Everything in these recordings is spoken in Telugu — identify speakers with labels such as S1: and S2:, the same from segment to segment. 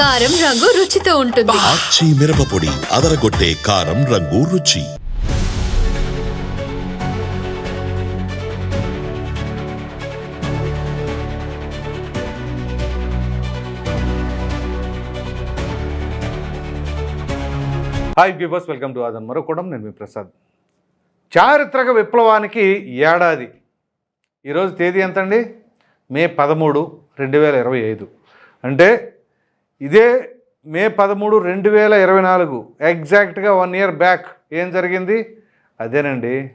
S1: కారం రంగు రుచితో ఉంటుంది.
S2: ఆచి మిరపపొడి అదరగొట్టే కారం రంగు రుచి.
S3: హాయ్ వ్యూవర్స్ వెల్కమ్ టు ఆదన్ మరొకడం నేను మీ ప్రసాద్. చారిత్రక విప్లవానికి ఏడాది. ఈరోజు తేదీ ఎంత అండి మే పదమూడు రెండు వేల ఇరవై ఐదు. అంటే ఇదే మే పదమూడు రెండు వేల ఇరవై నాలుగు. ఎగ్జాక్ట్గా వన్ ఇయర్ బ్యాక్ ఏం జరిగింది? అదేనండి.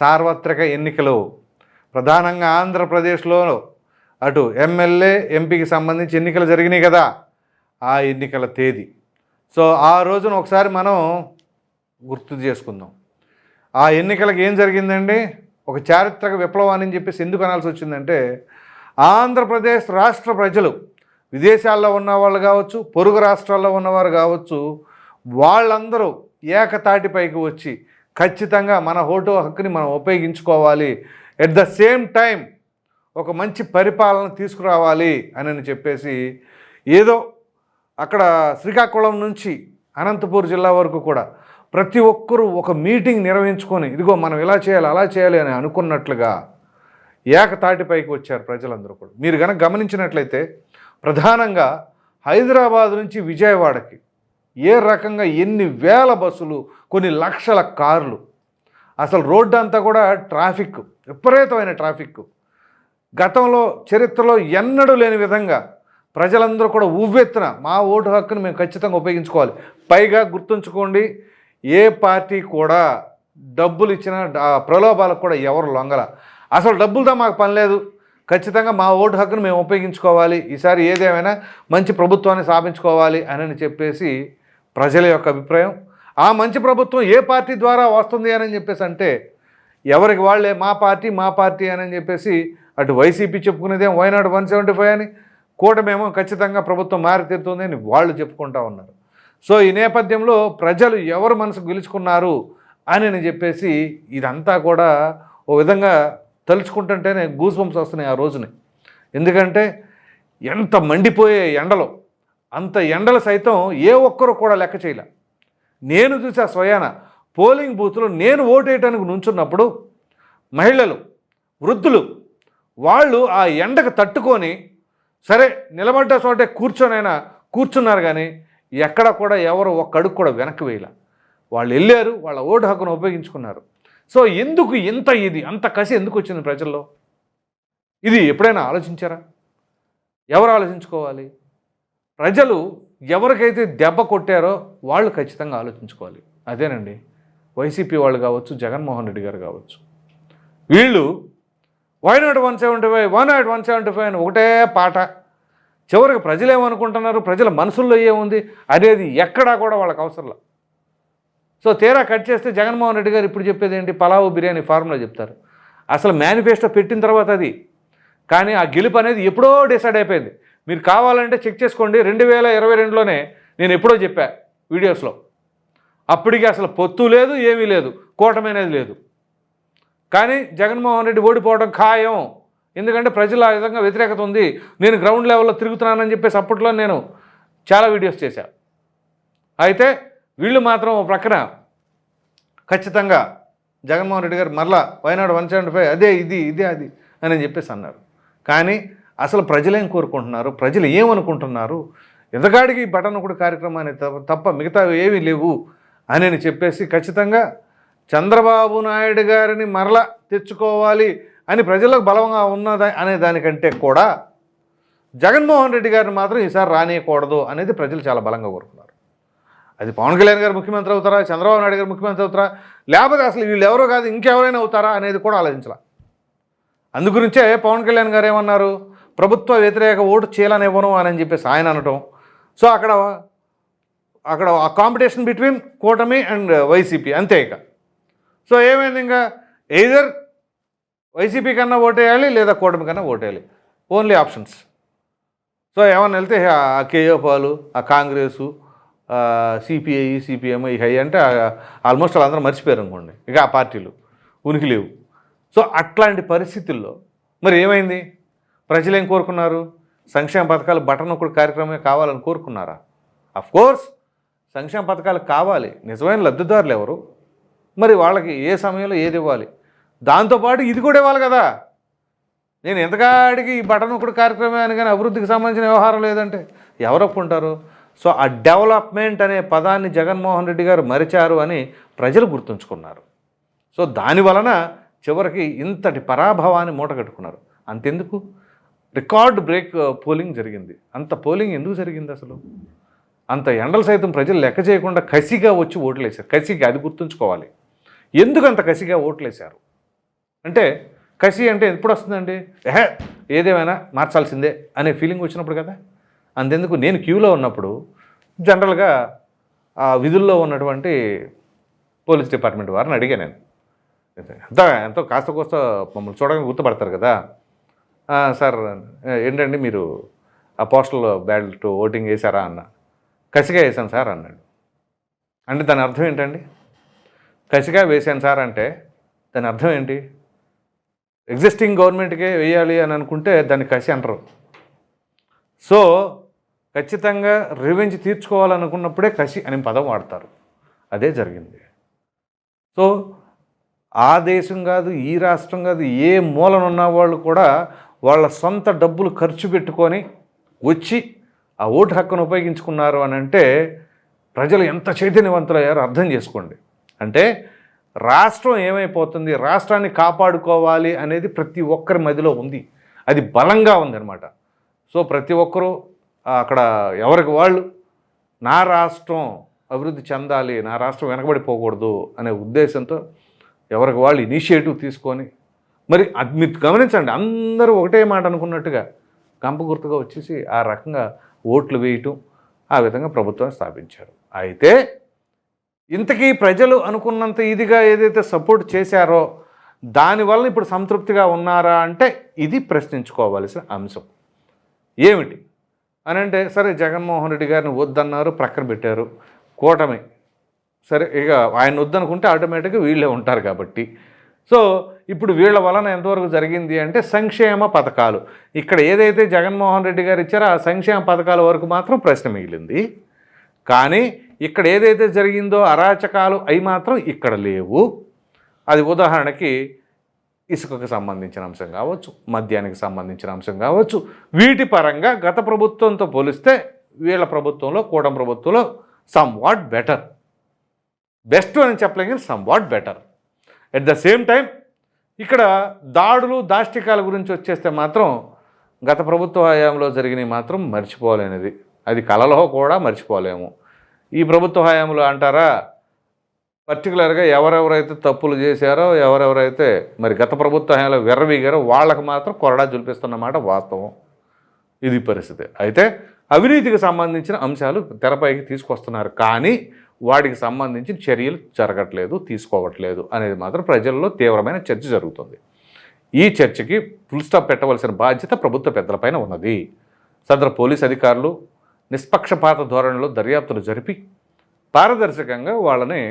S3: సార్వత్రిక ఎన్నికలు. ప్రధానంగా ఆంధ్రప్రదేశ్లో అటు ఎమ్మెల్యే ఎంపీకి సంబంధించి ఎన్నికలు జరిగినాయి కదా ఆ ఎన్నికల తేదీ. సో ఆ రోజున ఒకసారి మనం గుర్తు చేసుకుందాం. ఆ ఎన్నికలకు ఏం జరిగిందండి? ఒక చారిత్రక విప్లవాన్ని అని చెప్పేసి ఎందుకు అనాల్సి వచ్చిందంటే ఆంధ్రప్రదేశ్ రాష్ట్ర ప్రజలు విదేశాల్లో ఉన్నవాళ్ళు కావచ్చు పొరుగు రాష్ట్రాల్లో ఉన్నవారు కావచ్చు వాళ్ళందరూ ఏకతాటిపైకి వచ్చి ఖచ్చితంగా మన ఓటు హక్కుని మనం ఉపయోగించుకోవాలి. ఎట్ ద సేమ్ టైం ఒక మంచి పరిపాలన తీసుకురావాలి అని చెప్పేసి ఏదో అక్కడ శ్రీకాకుళం నుంచి అనంతపూర్ జిల్లా వరకు కూడా ప్రతి ఒక్కరూ ఒక మీటింగ్ నిర్వహించుకొని ఇదిగో మనం ఇలా చేయాలి అలా చేయాలి అని అనుకున్నట్లుగా ఏకతాటిపైకి వచ్చారు ప్రజలందరూ కూడా. మీరు కనుక గమనించినట్లయితే ప్రధానంగా హైదరాబాద్ నుంచి విజయవాడకి ఏ రకంగా ఎన్ని వేల బస్సులు కొన్ని లక్షల కార్లు. అసలు రోడ్డు అంతా కూడా ట్రాఫిక్ విపరీతమైన ట్రాఫిక్. గతంలో చరిత్రలో ఎన్నడూ లేని విధంగా ప్రజలందరూ కూడా ఉవ్వెత్తున మా ఓటు హక్కును మేము ఖచ్చితంగా ఉపయోగించుకోవాలి. పైగా గుర్తుంచుకోండి ఏ పార్టీ కూడా డబ్బులు ఇచ్చిన ప్రలోభాలకు కూడా ఎవరు లొంగల. అసలు డబ్బులతో మాకు పని లేదు. ఖచ్చితంగా మా ఓటు హక్కును మేము ఉపయోగించుకోవాలి. ఈసారి ఏదేమైనా మంచి ప్రభుత్వాన్ని స్థాపించుకోవాలి అని చెప్పేసి ప్రజల యొక్క అభిప్రాయం. ఆ మంచి ప్రభుత్వం ఏ పార్టీ ద్వారా వస్తుంది అని చెప్పేసి అంటే ఎవరికి వాళ్ళే మా పార్టీ మా పార్టీ అని చెప్పేసి అటు YCP చెప్పుకునేదేం why not one seventy five అని? కూటమేమో ఖచ్చితంగా ప్రభుత్వం మారితీరుతుంది అని వాళ్ళు చెప్పుకుంటా ఉన్నారు. సో ఈ నేపథ్యంలో ప్రజలు ఎవరు మనసు గెలుచుకున్నారు అని చెప్పేసి ఇదంతా కూడా ఓ విధంగా తలుచుకుంటుంటేనే గూస్ బంప్స్ వస్తున్నాయి ఆ రోజుని. ఎందుకంటే ఎంత మండిపోయే ఎండలో అంత ఎండలు సైతం ఏ ఒక్కరు కూడా లెక్క చేయలే. నేను చూసా స్వయాన పోలింగ్ బూత్లో నేను ఓటేయటానికి నుంచున్నప్పుడు మహిళలు వృద్ధులు వాళ్ళు ఆ ఎండకు తట్టుకొని సరే నిలబడ్డ చోటే కూర్చొనైనా కూర్చున్నారు కానీ ఎక్కడ కూడా ఎవరు ఒక్క అడుగు కూడా వెనక్కి వేయలే. వాళ్ళు వెళ్ళారు వాళ్ళ ఓటు హక్కును ఉపయోగించుకున్నారు. సో ఎందుకు ఇంత ఇది? అంత కసి ఎందుకు వచ్చింది ప్రజల్లో? ఇది ఎప్పుడైనా ఆలోచించారా? ఎవరు ఆలోచించుకోవాలి? ప్రజలు ఎవరికైతే దెబ్బ కొట్టారో వాళ్ళు ఖచ్చితంగా ఆలోచించుకోవాలి. అదేనండి. వైసీపీ వాళ్ళు కావచ్చు జగన్మోహన్ రెడ్డి గారు కావచ్చు. వీళ్ళు why not one seventy five one not one seventy five అని ఒకటే పాట. చివరికి ప్రజలు ఏమనుకుంటున్నారు ప్రజల మనసుల్లో ఏముంది? అనేది ఎక్కడా కూడా వాళ్ళకి అవసరంలా. సో తీరా కట్ చేస్తే జగన్మోహన్ రెడ్డి గారు ఇప్పుడు చెప్పేది ఏంటి? పలావు బిర్యానీ ఫార్ములా చెప్తారు. అసలు మేనిఫెస్టో పెట్టిన తర్వాత అది. కానీ ఆ గెలుపు అనేది ఎప్పుడో డిసైడ్ అయిపోయింది. మీరు కావాలంటే చెక్ చేసుకోండి. రెండు వేల ఇరవై రెండులోనే నేను ఎప్పుడో చెప్పా వీడియోస్లో. అప్పటికి అసలు పొత్తు లేదు ఏమీ లేదు. కూటమి అనేది లేదు. కానీ జగన్మోహన్ రెడ్డి ఓడిపోవడం ఖాయం. ఎందుకంటే ప్రజల ఆ విధంగా వ్యతిరేకత ఉంది. నేను గ్రౌండ్ లెవెల్లో తిరుగుతున్నానని చెప్పేసి అప్పట్లో నేను చాలా వీడియోస్ చేశాను అయితే వీళ్ళు మాత్రం ఓ ప్రక్కన ఖచ్చితంగా జగన్మోహన్ రెడ్డి గారు మరలా వైనాడు వన్ సెవెంటీ ఫైవ్ అదే ఇది ఇదే అది అని చెప్పేసి అన్నారు. కానీ అసలు ప్రజలేం కోరుకుంటున్నారు? ప్రజలు ఏమనుకుంటున్నారు? ఎదగాడికి బటనకుడు కార్యక్రమాన్ని తప్ప- తప్ప మిగతా ఏమీ లేవు అని అని చెప్పేసి ఖచ్చితంగా చంద్రబాబు నాయుడు గారిని మరలా తెచ్చుకోవాలి అని ప్రజలకు బలంగా ఉన్నదా అనే దానికంటే కూడా జగన్మోహన్ రెడ్డి గారిని మాత్రం ఈసారి రానియకూడదు అనేది ప్రజలు చాలా బలంగా కోరుకున్నారు. అది పవన్ కళ్యాణ్ గారు ముఖ్యమంత్రి అవుతారా? చంద్రబాబు నాయుడు గారు ముఖ్యమంత్రి అవుతారా? లేకపోతే అసలు వీళ్ళు ఎవరో కాదు ఇంకెవరైనా అవుతారా అనేది కూడా ఆలోచించాల. అందుగురించే పవన్ కళ్యాణ్ గారు ఏమన్నారు? ప్రభుత్వ వ్యతిరేక ఓటు చేయాలనివ్వను అని చెప్పేసి ఆయన అనటం. సో అక్కడ అక్కడ ఆ కాంపిటీషన్ బిట్వీన్ కూటమి అండ్ వైసీపీ అంతే ఇక. సో ఏమైంది ఇంకా? ఎయిదర్ వైసీపీ కన్నా ఓటేయాలి లేదా కూటమి కన్నా ఓటేయాలి. ఓన్లీ ఆప్షన్స్ సో ఏమన్నా వెళ్తే ఆ కేఏ ఆ కాంగ్రెసు సిపిఐ సిపిఎం ఇక అంటే ఆల్మోస్ట్ వాళ్ళందరూ మర్చిపోయారు అనుకోండి. ఇక ఆ పార్టీలు ఉనికి లేవు. సో అట్లాంటి పరిస్థితుల్లో మరి ఏమైంది? ప్రజలు ఏం కోరుకున్నారు? సంక్షేమ పథకాలు బటన్ ఒకటి కార్యక్రమమే కావాలని కోరుకున్నారా? అఫ్ కోర్స్ సంక్షేమ పథకాలు కావాలి. నిజమైన లబ్ధిదారులు ఎవరు? మరి వాళ్ళకి ఏ సమయంలో ఏది ఇవ్వాలి? దాంతోపాటు ఇది కూడా ఇవ్వాలి కదా! నేను ఎంతకాడికి ఈ బటన్ ఒకటి కార్యక్రమే అని కానీ అభివృద్ధికి సంబంధించిన వ్యవహారం లేదంటే ఎవరు ఒప్పుకుంటారు? సో ఆ డెవలప్మెంట్ అనే పదాన్ని జగన్మోహన్ రెడ్డి గారు మరిచారు అని ప్రజలు గుర్తుంచుకున్నారు. సో దాని వలన చివరికి ఇంతటి పరాభవాన్ని మూటగట్టుకున్నారు అంతెందుకు? రికార్డ్ బ్రేక్ uh, పోలింగ్ జరిగింది. అంత పోలింగ్ ఎందుకు జరిగింది అసలు? అంత ఎండలు సైతం ప్రజలు లెక్క చేయకుండా కసిగా వచ్చి ఓట్లేశారు. కసిగా అది గుర్తుంచుకోవాలి. ఎందుకు అంత కసిగా ఓట్లేశారు? అంటే కసి అంటే ఎప్పుడు వస్తుందండి? ఏహే ఏదేమైనా మార్చాల్సిందే అనే ఫీలింగ్ వచ్చినప్పుడు కదా? అంతెందుకు నేను క్యూలో ఉన్నప్పుడు జనరల్గా ఆ విధుల్లో ఉన్నటువంటి పోలీస్ డిపార్ట్మెంట్ వారిని అడిగా నేను. ఎంత ఎంతో కాస్త కోస్త మమ్మల్ని చూడగానే గుర్తుపడతారు కదా. సార్ ఏంటండి మీరు ఆ పోస్టల్ బ్యాలెట్ ఓటింగ్ వేశారా అన్న. కసిగా వేశాను సార్ అన్నాడు. అంటే దాని అర్థం ఏంటండి? కసిగా వేశాను సార్ అంటే దాని అర్థం ఏంటి? ఎగ్జిస్టింగ్ గవర్నమెంట్కే వేయాలి అని అనుకుంటే దాన్ని కసి అంటారు. సో ఖచ్చితంగా రివెంజ్ తీర్చుకోవాలనుకున్నప్పుడే కసి అనే పదం వాడతారు. అదే జరిగింది. సో ఆ దేశం కాదు ఈ రాష్ట్రం కాదు ఏ మూలనున్న వాళ్ళు కూడా వాళ్ళ సొంత డబ్బులు ఖర్చు పెట్టుకొని వచ్చి ఆ ఓటు హక్కును ఉపయోగించుకున్నారు అని అంటే ప్రజలు ఎంత చైతన్యవంతులయ్యారో అర్థం చేసుకోండి. అంటే రాష్ట్రం ఏమైపోతుంది రాష్ట్రాన్ని కాపాడుకోవాలి అనేది ప్రతి ఒక్కరి మదిలో ఉంది. అది బలంగా ఉందన్నమాట. సో ప్రతి ఒక్కరూ అక్కడ ఎవరికి వాళ్ళు? నా రాష్ట్రం అభివృద్ధి చెందాలి నా రాష్ట్రం వెనకబడిపోకూడదు అనే ఉద్దేశంతో ఎవరికి వాళ్ళు ఇనిషియేటివ్ తీసుకొని మరి మీరు గమనించండి అందరూ ఒకటే మాట అనుకున్నట్టుగా గంప గుర్తుగా వచ్చేసి ఆ రకంగా ఓట్లు వేయటం ఆ విధంగా ప్రభుత్వాన్ని స్థాపించారు. అయితే ఇంతకీ ప్రజలు అనుకున్నంత ఇదిగా ఏదైతే సపోర్ట్ చేశారో దానివల్ల ఇప్పుడు సంతృప్తిగా ఉన్నారా అంటే ఇది ప్రశ్నించుకోవాల్సిన అంశం. ఏమిటి? అని అంటే సరే జగన్మోహన్ రెడ్డి గారిని వద్దన్నారు ప్రక్కన పెట్టారు. కూటమి. సరే ఇక ఆయన వద్దనుకుంటే ఆటోమేటిక్గా వీళ్ళే ఉంటారు కాబట్టి. సో ఇప్పుడు వీళ్ళ వలన ఎంతవరకు జరిగింది అంటే సంక్షేమ పథకాలు. ఇక్కడ ఏదైతే జగన్మోహన్ రెడ్డి గారు ఇచ్చారో ఆ సంక్షేమ పథకాల వరకు మాత్రం ప్రశ్న మిగిలింది. కానీ ఇక్కడ ఏదైతే జరిగిందో అరాచకాలు అవి మాత్రం ఇక్కడ లేవు. అది ఉదాహరణకి ఇసుకకు సంబంధించిన అంశం కావచ్చు మద్యానికి సంబంధించిన అంశం కావచ్చు. వీటి పరంగా గత ప్రభుత్వంతో పోలిస్తే వీళ్ళ ప్రభుత్వంలో కూడం ప్రభుత్వంలో సమ్ వాట్ బెటర్ బెస్ట్ అని చెప్పలేం కానీ somewhat better at the same time ఇక్కడ దాడులు దాష్టికాల గురించి వచ్చేస్తే మాత్రం గత ప్రభుత్వ హయాంలో జరిగినవి మాత్రం మర్చిపోలేనిది. అది కలలో కూడా మర్చిపోలేము. ఈ ప్రభుత్వ హయాంలో అంటారా? పర్టికులర్గా ఎవరెవరైతే తప్పులు చేశారో ఎవరెవరైతే మరి గత ప్రభుత్వ హయాంలో విర్రవీగారో వాళ్ళకి మాత్రం కొరడా జులిపిస్తున్నమాట వాస్తవం. ఇది పరిస్థితి. అయితే అవినీతికి సంబంధించిన అంశాలు తెరపైకి తీసుకొస్తున్నారు. కానీ వాటికి సంబంధించిన చర్యలు జరగట్లేదు తీసుకోవట్లేదు అనేది మాత్రం ప్రజల్లో తీవ్రమైన చర్చ జరుగుతుంది. ఈ చర్చకి ఫుల్ స్టాప్ పెట్టవలసిన బాధ్యత ప్రభుత్వ పెద్దలపైన ఉన్నది. సదరు పోలీస్ అధికారులు నిష్పక్షపాత ధోరణిలో దర్యాప్తులు జరిపి పారదర్శకంగా వాళ్ళని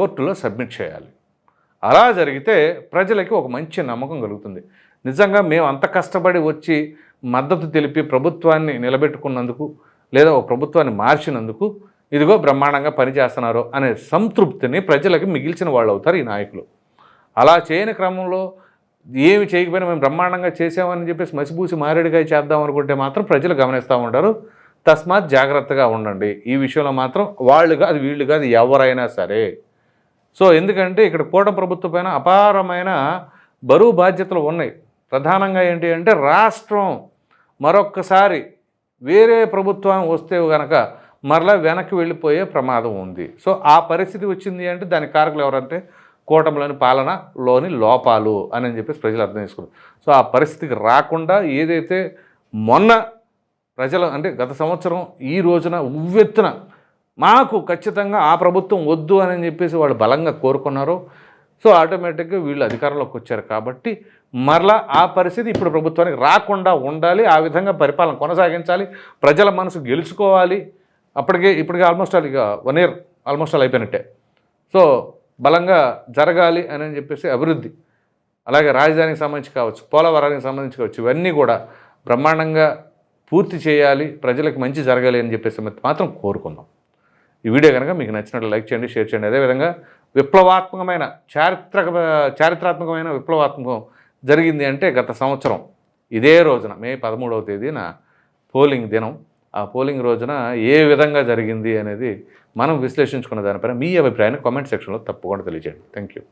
S3: కోర్టులో సబ్మిట్ చేయాలి. అలా జరిగితే ప్రజలకి ఒక మంచి నమ్మకం కలుగుతుంది. నిజంగా మేము అంత కష్టపడి వచ్చి మద్దతు తెలిపి ప్రభుత్వాన్ని నిలబెట్టుకున్నందుకు లేదా ఒక ప్రభుత్వాన్ని మార్చినందుకు ఇదిగో బ్రహ్మాండంగా పనిచేస్తున్నారు అనే సంతృప్తిని ప్రజలకు మిగిల్చిన వాళ్ళు అవుతారు ఈ నాయకులు. అలా చేయని క్రమంలో ఏమి చేయకపోయినా మేము బ్రహ్మాండంగా చేసామని చెప్పేసి మసిపూసి మారేడుగా చేద్దాం అనుకుంటే మాత్రం ప్రజలు గమనిస్తూ ఉంటారు. తస్మాత్ జాగ్రత్తగా ఉండండి. ఈ విషయంలో మాత్రం వాళ్ళు కాదు వీళ్ళు కాదు ఎవరైనా సరే. సో ఎందుకంటే ఇక్కడ కూటమి ప్రభుత్వం పైన అపారమైన బరువు బాధ్యతలు ఉన్నాయి. ప్రధానంగా ఏంటి అంటే రాష్ట్రం మరొక్కసారి వేరే ప్రభుత్వం వస్తే గనక మరలా వెనక్కి వెళ్ళిపోయే ప్రమాదం ఉంది. సో ఆ పరిస్థితి వచ్చింది అంటే దాని కారకులు ఎవరంటే కూటమిలోని పాలనలోని లోపాలు అని చెప్పేసి ప్రజలు అర్థం చేసుకున్నారు సో ఆ పరిస్థితికి రాకుండా ఏదైతే మొన్న ప్రజలు అంటే గత సంవత్సరం ఈ రోజున ఉవ్వెత్తున మాకు ఖచ్చితంగా ఆ ప్రభుత్వం వద్దు అని చెప్పేసి వాళ్ళు బలంగా కోరుకున్నారు. సో ఆటోమేటిక్గా వీళ్ళు అధికారంలోకి వచ్చారు కాబట్టి మరలా ఆ పరిస్థితి ఇప్పుడు ప్రభుత్వానికి రాకుండా ఉండాలి ఆ విధంగా పరిపాలన కొనసాగించాలి ప్రజల మనసు గెలుచుకోవాలి. అప్పటికే ఇప్పటికే ఆల్మోస్ట్ ఆల్ ఇక వన్ ఇయర్ ఆల్మోస్ట్ ఆల్ అయిపోయినట్టే. సో బలంగా జరగాలి అని చెప్పేసి అభివృద్ధి. అలాగే రాజధానికి సంబంధించి కావచ్చు పోలవరానికి సంబంధించి కావచ్చు ఇవన్నీ కూడా బ్రహ్మాండంగా పూర్తి చేయాలి ప్రజలకు మంచి జరగాలి అని చెప్పేసి మాత్రం కోరుకుందాం. ఈ వీడియో కనుక మీకు నచ్చినట్లు లైక్ చేయండి షేర్ చేయండి. అదేవిధంగా విప్లవాత్మకమైన చారిత్రక చారిత్రాత్మకమైన విప్లవాత్మకం జరిగింది అంటే గత సంవత్సరం ఇదే రోజున మే పదమూడవ తేదీన పోలింగ్ దినం. ఆ పోలింగ్ రోజున ఏ విధంగా జరిగింది అనేది మనం విశ్లేషించుకున్న దానిపైన మీ అభిప్రాయాన్ని కామెంట్ సెక్షన్లో తప్పకుండా తెలియజేయండి. Thank you